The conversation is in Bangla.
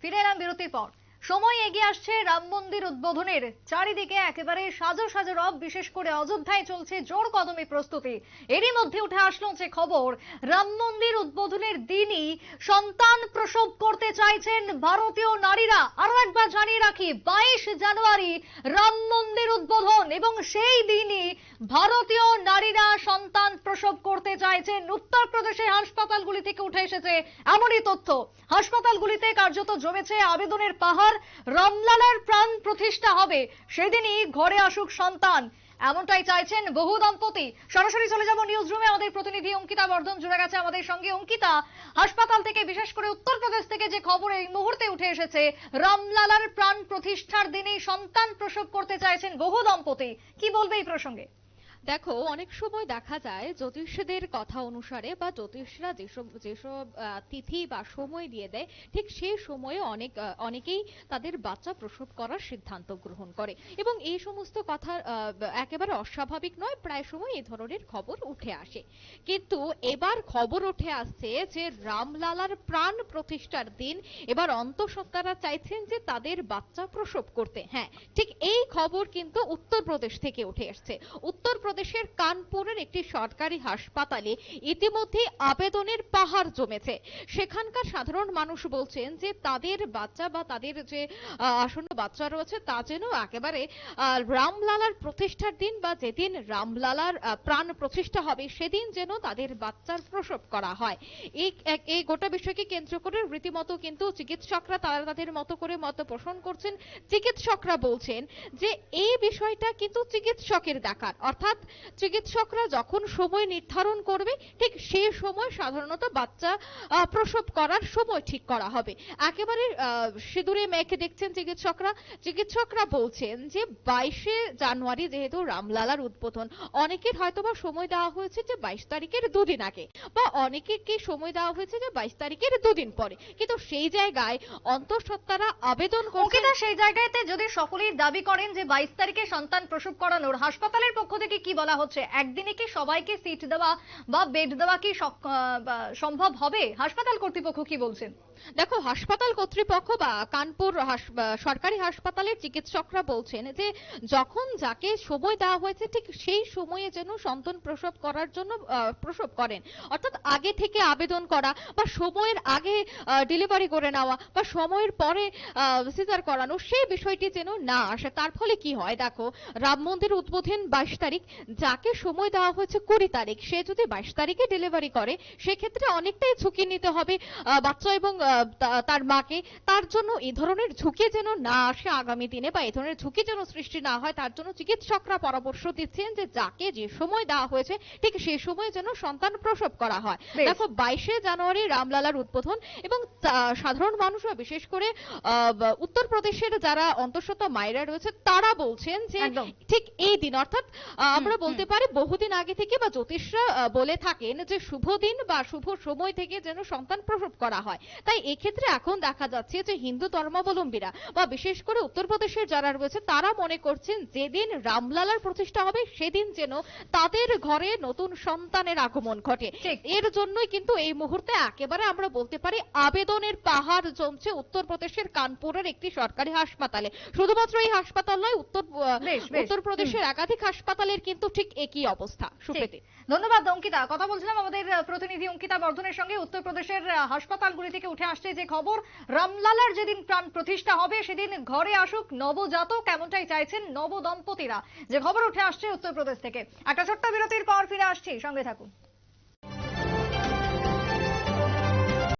ফিরে এলাম বিরতির পর। সময় এগিয়ে আসছে রাম মন্দির উদ্বোধনের। চারিদিকে একেবারে সাজো সাজো রব, বিশেষ করে অযোধ্যায় চলছে জোর কদমে প্রস্তুতি। এরই মধ্যে উঠে আসলো যে খবর, রাম মন্দির উদ্বোধনের দিনই সন্তান প্রসব করতে চাইছেন ভারতীয় নারীরা। আরও একবার জানিয়ে রাখি, বাইশ জানুয়ারি রাম মন্দির উদ্বোধন এবং সেই দিনই ভারতীয় নারীরা করতে চাইছেন উত্তরপ্রদেশের হাসপাতালগুলি থেকে উঠে এসেছে এমনই তথ্য। হাসপাতালগুলিতে কার্যত জমেছে আবেদনের পাহাড়। রামলালার প্রাণ প্রতিষ্ঠা হবে। সেদিনই ঘরে আসুক সন্তান। এমনটাই চাইছেন বহু দম্পতি। সরাসরি চলে যাব নিউজ রুমে আমাদের প্রতিনিধি অঙ্কিতা বর্ধন জুড়ে গেছে আমাদের সঙ্গে। অঙ্কিতা, হাসপাতাল থেকে বিশেষ করে উত্তরপ্রদেশ থেকে যে খবর এই মুহূর্তে উঠে এসেছে রামলালার প্রাণ প্রতিষ্ঠার দিনেই সন্তান প্রসব করতে চাইছেন বহু দম্পতি। কি বলবে এই প্রসঙ্গে? দেখো, অনেক সময় দেখা যায় জ্যোতিষদের কথা অনুসারে বা জ্যোতিষরা যেসব যেসব তিথি বা সময় দিয়ে দেয়, ঠিক সেই সময়ে অনেক অনেকেই তাদের বাচ্চা প্রসব করার সিদ্ধান্ত গ্রহণ করে। এবং এই সমস্ত কথা একেবারে অস্বাভাবিক নয়, প্রায় সময় এই ধরনের খবর উঠে আসে। কিন্তু এবার খবর উঠে আসছে যে রামলালার প্রাণ প্রতিষ্ঠার দিন এবার অন্তঃসত্ত্বারা চাইছেন যে তাদের বাচ্চা প্রসব করতে। হ্যাঁ ঠিক এই খবর কিন্তু উত্তরপ্রদেশ থেকে উঠে এসছে। উত্তরপ্রদেশের কানপুরের একটি সরকারি হাসপাতালে ইতিমধ্যে আবেদনের পাহাড় জমেছে। সেখানকার সাধারণ মানুষ বলছেন যে তাদের বাচ্চা বা তাদের যে আসন্ন বাচ্চা রয়েছে তা যেন একেবারে রামলালার প্রতিষ্ঠার দিন বা যেদিন রামলালার প্রাণ প্রতিষ্ঠা হবে সেদিন যেন তাদের বাচ্চার প্রসব করা হয়। এই গোটা বিষয়কে কেন্দ্র করে রীতিমতো কিন্তু চিকিৎসকরা তারা তাদের মতো করে মত পোষণ করছেন। চিকিৎসকরা বলছেন যে এই বিষয়টা কিন্তু চিকিৎসকের দেখার। অর্থাৎ চিকিৎসকরা যখন সময় নির্ধারণ করবে ঠিক সেই সময় সাধারণত বাচ্চা প্রসব করার সময় ঠিক করা হবে। একেবারে সিঁদুরে মেখে দেখছেন চিকিৎসকরা। চিকিৎসকরা বলছেন যে বাইশে জানুয়ারি যেহেতু রামলালার উদ্বোধন অনেকের হয়তোবা সময় দেওয়া হয়েছে যে বাইশ তারিখের দুদিন আগে বা অনেকেরকে সময় দেওয়া হয়েছে যে বাইশ তারিখের দুদিন পরে। কিন্তু সেই জায়গায় অন্তঃসত্ত্বারা আবেদন অঙ্কিতা সেই জায়গাতে যদি সকলেই দাবি করেন যে বাইশ তারিখে সন্তান প্রসব করানোর হাসপাতালের পক্ষ থেকে কি বলা হচ্ছে? একদিনে কি সবাইকে সিট দেওয়া বা বেড দেওয়া কি সম্ভব হবে? হাসপাতাল কর্তৃপক্ষ কি বলছেন? দেখো, হাসপাতাল কর্তৃপক্ষ বা কানপুর সরকারি হাসপাতালের চিকিৎসকরা বলছেন যে, যখন যাকে সময় দেওয়া হয়েছে, ঠিক সেই সময়ে যেন সন্তান প্রসব করার জন্য প্রসব করেন। অর্থাৎ আগে থেকে আবেদন করা বা সময়ের আগে ডেলিভারি করে নেওয়া বা সময়ের পরে সিজার করানো, সেই বিষয়টি যেন না আসে। তার ফলে কি হয়? দেখো রাম মন্দির উদ্বোধন বাইশ তারিখ যাকে সময় দেওয়া হয়েছে কুড়ি তারিখ সে যদি বাইশ তারিখে ডেলিভারি করে সেক্ষেত্রে অনেকটাই ঝুঁকি নিতে হবে বাচ্চা এবং তার মাকে। তার জন্য এই ধরনের ঝুঁকি যেন না আসে আগামী দিনে বা এই ধরনের ঝুঁকি যেন সৃষ্টি না হয় তার জন্য চিকিৎসকরা পরামর্শ দিচ্ছেন যে যাকে যে সময় দেওয়া হয়েছে ঠিক সে সময় যেন সন্তান প্রসব করা হয়। দেখো বাইশে জানুয়ারি রামলালার উদ্বোধন এবং সাধারণ মানুষরা বিশেষ করে উত্তরপ্রদেশের যারা অন্তঃসত্ত্বা মায়েরা রয়েছে তারা বলছেন যে ঠিক এই দিন অর্থাৎ আমরা বলতে পারি বহুদিন আগে থেকে বা জ্যোতিষরা বলে থাকেন যে শুভ দিন বা শুভ সময় থেকে যেন সন্তান প্রসব করা হয়। তাই এক্ষেত্রে এখন দেখা যাচ্ছে যে হিন্দু ধর্মাবলম্বীরা বা বিশেষ করে উত্তরপ্রদেশের যারা রয়েছে তারা মনে করছেন যেদিন রামলালার প্রতিষ্ঠা হবে সেদিন যেন তাদের ঘরে নতুন সন্তানের আগমন ঘটে। এর জন্যই কিন্তু এই মুহূর্তে একেবারে আমরা বলতে পারি আবেদনের পাহাড় জমছে উত্তরপ্রদেশের কানপুরের একটি সরকারি হাসপাতালে। শুধুমাত্র এই হাসপাতাল নয় উত্তর। উত্তরপ্রদেশের একাধিক হাসপাতালের কিন্তু ঠিক একই অবস্থা। সুপ্রীতি। ধন্যবাদ অঙ্কিতা। কথা বলছিলাম আমাদের প্রতিনিধি অঙ্কিতা বর্ধনের সঙ্গে। উত্তরপ্রদেশের হাসপাতালগুলি থেকে উঠে আসছে যে খবর রামলালার যেদিন প্রাণ প্রতিষ্ঠা হবে সেদিন ঘরে আসুক নবজাতক এমনটাই চাইছেন নব দম্পতিরা যে খবর উঠে আসছে উত্তরপ্রদেশ থেকে। একটা ছোট্ট বিরতির পর ফিরে আসছি। সঙ্গে থাকুন।